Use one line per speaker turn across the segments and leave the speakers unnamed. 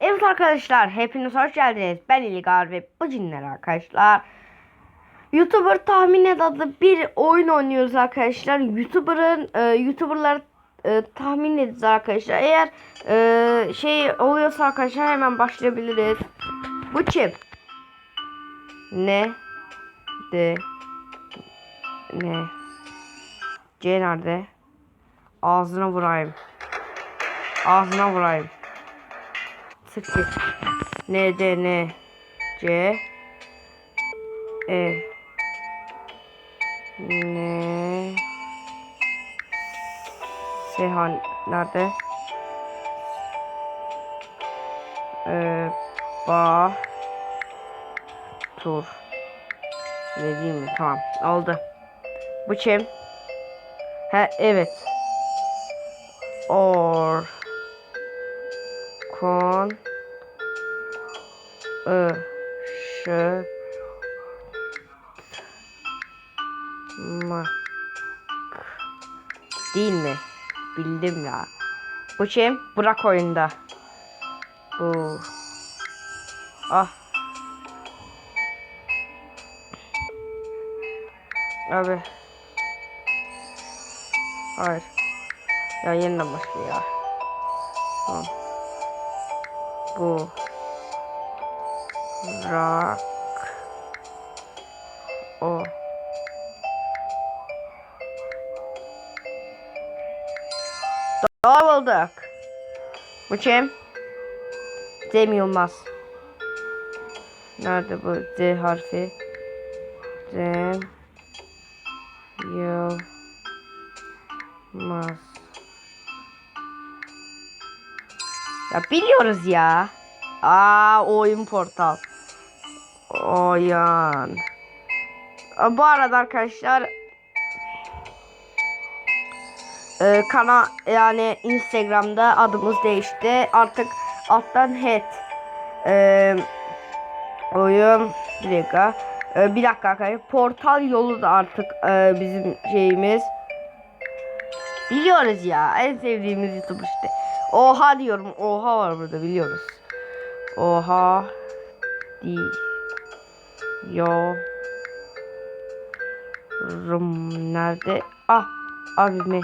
Evet arkadaşlar hepiniz hoş geldiniz. Ben İlgar ve bu cinler arkadaşlar. YouTuber tahmin et adlı bir oyun oynuyoruz arkadaşlar. YouTuber'ın e, YouTuber'lar e, tahmin edeceğiz arkadaşlar. Eğer e, şey oluyorsa arkadaşlar hemen başlayabiliriz. Bu kim? Ne? De. Ne? C nerede? Ağzına vurayım. Ağzına vurayım. Sıkı. N, D, N, C, E, N, Sehan nerede? Ee, ba, tur. Ne diyeyim mi? Tamam. Oldu. Bu kim? He evet. Or. Kon. Ö. Ş. Ma. Değil mi? Bildim ya. Bu kim? Bırak oyunda. Bu. Ah. Abi. Hayır. Ya yeniden başlıyor ya. Tamam. Bu. Rak. O. Doğru bulduk. Bu kim? Cem Yılmaz. Nerede bu Z harfi? Cem Yılmaz. Ya biliyoruz ya. Aa oyun portal. Oyun. Bu arada arkadaşlar e, kana yani Instagram'da adımız değişti. Artık alttan head e, oyun bir dakika E, bir dakika arkadaşlar portal yolu da artık e, bizim şeyimiz biliyoruz ya en sevdiğimiz YouTube işte oha diyorum. Oha var burada biliyoruz. Oha di yo rum nerede? Ah abimi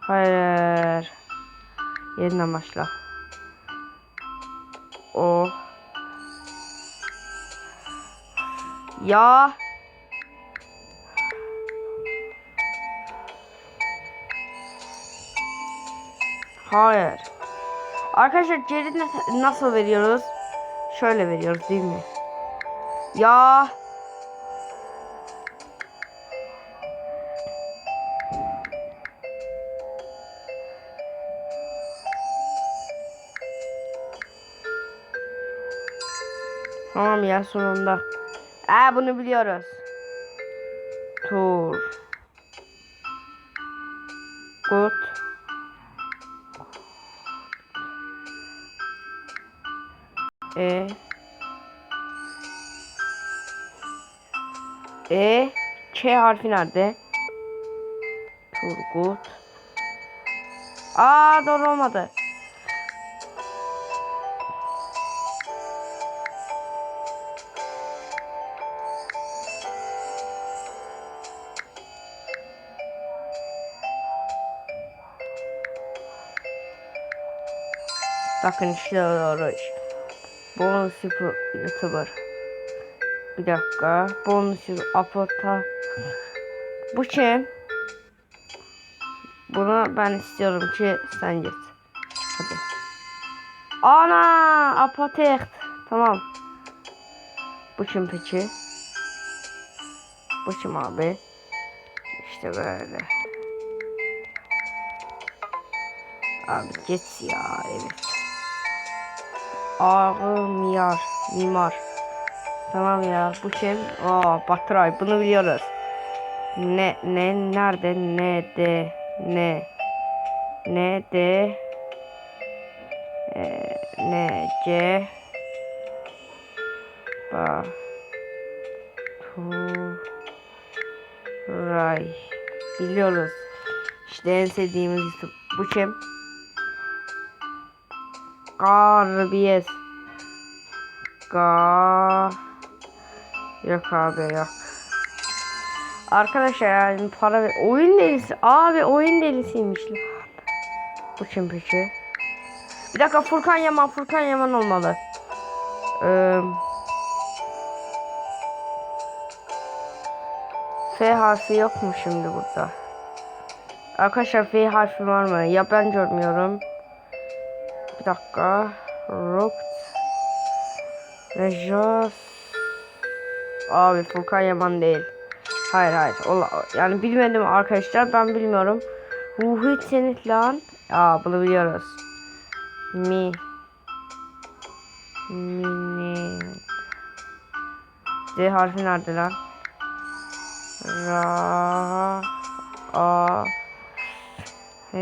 hayır. Yeniden başla. O ya hayır arkadaşlar na- nasıl veriyoruz şöyle veriyoruz değil mi ya Tamam ya sonunda. Aa bunu biliyoruz. Tur. E. Ç harfi nerede? Turgut. Aa doğru olmadı. Bakın işte doğru. Bonus youtuber. Bir dakika. Bonus apota. Bu kim? Bunu ben istiyorum ki sen git. Hadi. Ana apotek. Tamam. Bu kim peki? Bu kim abi? İşte böyle. Abi git ya evet. Ağrı miyar, mimar. Tamam ya bu kim? Aa Batray bunu biliyoruz. Ne ne nerede ne de ne ne de e, ne c ba tu ray biliyoruz. İşte en sevdiğimiz YouTube. Bu kim? Garbiyes. Ga Yok abi yok. Arkadaşlar yani para. Oyun delisi. Abi oyun delisiymiş. Bu kim peki? Bir dakika Furkan Yaman Furkan Yaman olmalı. Ee, F harfi yok mu şimdi burada? Arkadaşlar F harfi var mı? Ya ben görmüyorum. Bir dakika. Rock. Rejas. Abi Furkan Yaman değil. Hayır hayır. Ola, yani bilmedim arkadaşlar. Ben bilmiyorum. Ruhi Senit lan. Aa bunu biliyoruz. Mi. Mini. D harfi nerede lan? Ra. A. H.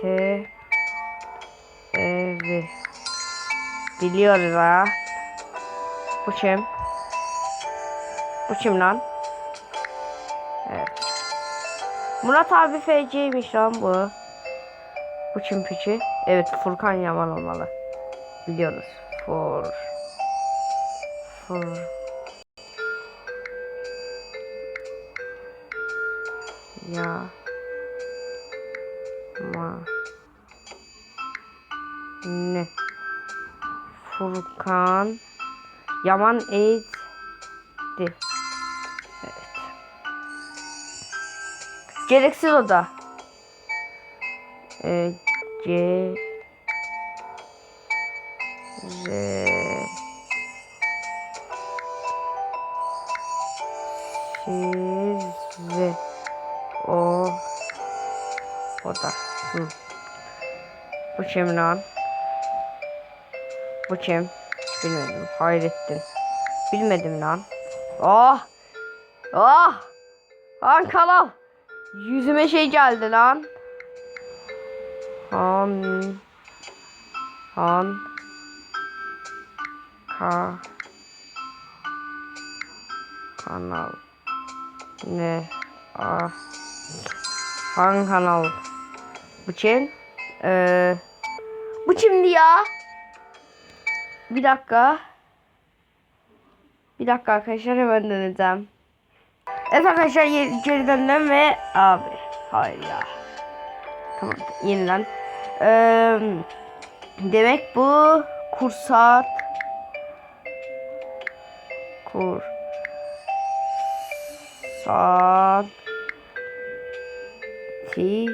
T. E. V. Biliyoruz ha. Bu kim? Bu kim lan? Evet. Murat abi FC'ymiş lan bu. Bu kim piçi? Evet Furkan Yaman olmalı. Biliyoruz. Fur. Fur. Ya. Ma. Ne? Furkan. Yaman Eğit. Gereksiz oda. Ee, C R Siz ve o o da. Hı. Bu kim lan? Bu kim? Bilmedim. Hayrettin. Bilmedim lan. Oh! Oh! Lan kanal. Yüzüme şey geldi lan. Han. Han. Ka. Kanal. Ne? A. Han kanal. Kim? Ee, bu kimdi ya? Bir dakika. Bir dakika arkadaşlar hemen döneceğim. Evet arkadaşlar geri döndüm ve abi hayır ya. Tamam yeniden. Ee, demek bu kursat kur saat ti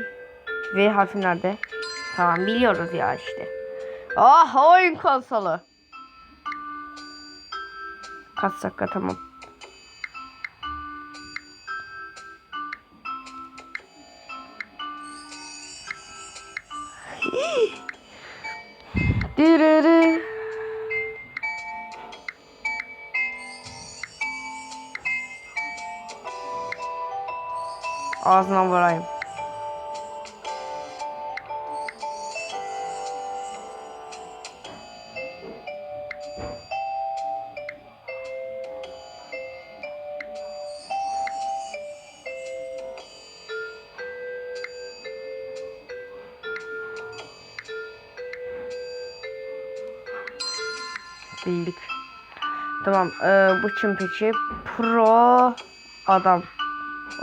V harfi nerede? Tamam biliyoruz ya işte. Ah oyun konsolu. Kaç dakika tamam. Dırırı. Ağzına vurayım. Bildik. Tamam. Ee, bu kim? Pro adam.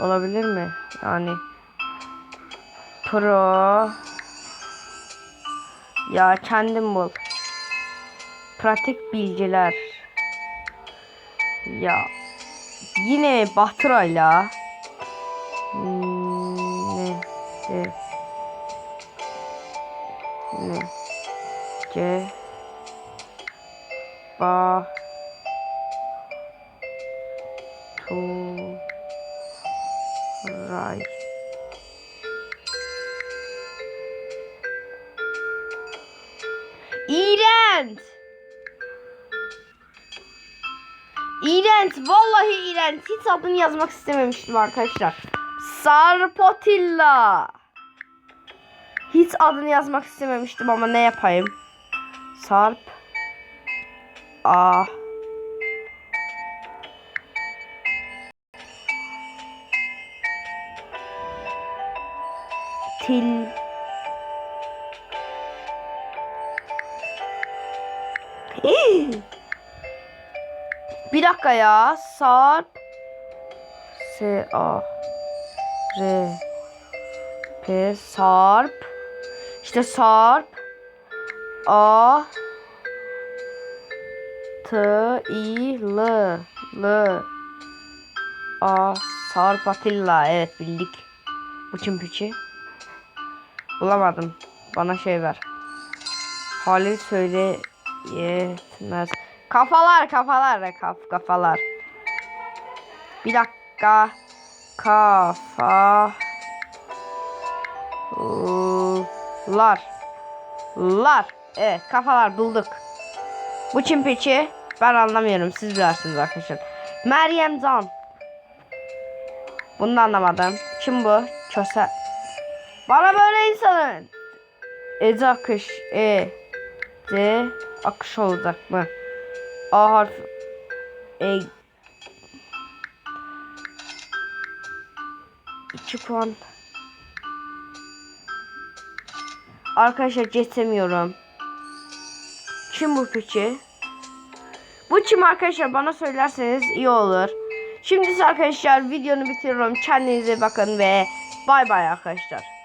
Olabilir mi? Yani pro ya kendim bul. Pratik bilgiler. Ya yine Bahtıra'yla Hmm, ne de ne ce ba tu ray İğrenç. İğrenç. Vallahi iğrenç. Hiç adını yazmak istememiştim arkadaşlar. Sarpotilla. Hiç adını yazmak istememiştim ama ne yapayım? Sarp. A. Til. Hii. Bir dakika ya. Sarp. S A R P Sarp. İşte Sarp. A T I L L A Sarp Atilla. Evet bildik. Bu çimpiçi. Bulamadım. Bana şey ver. Halil söyle yetmez. Kafalar kafalar kaf kafalar. Bir dakika. Kafa. Lar. Lar. Evet kafalar bulduk. Bu çimpiçi ben anlamıyorum. Siz bilirsiniz arkadaşlar. Meryem Can. Bunu da anlamadım. Kim bu? Çöse. Bana böyle insanın. Ece akış. E. D. Akış olacak mı? A harfi. E. 2 puan. Arkadaşlar geçemiyorum. Kim bu piçi? Bu kim arkadaşlar bana söylerseniz iyi olur. Şimdi arkadaşlar videonu bitiriyorum. Kendinize bakın ve bay bay arkadaşlar.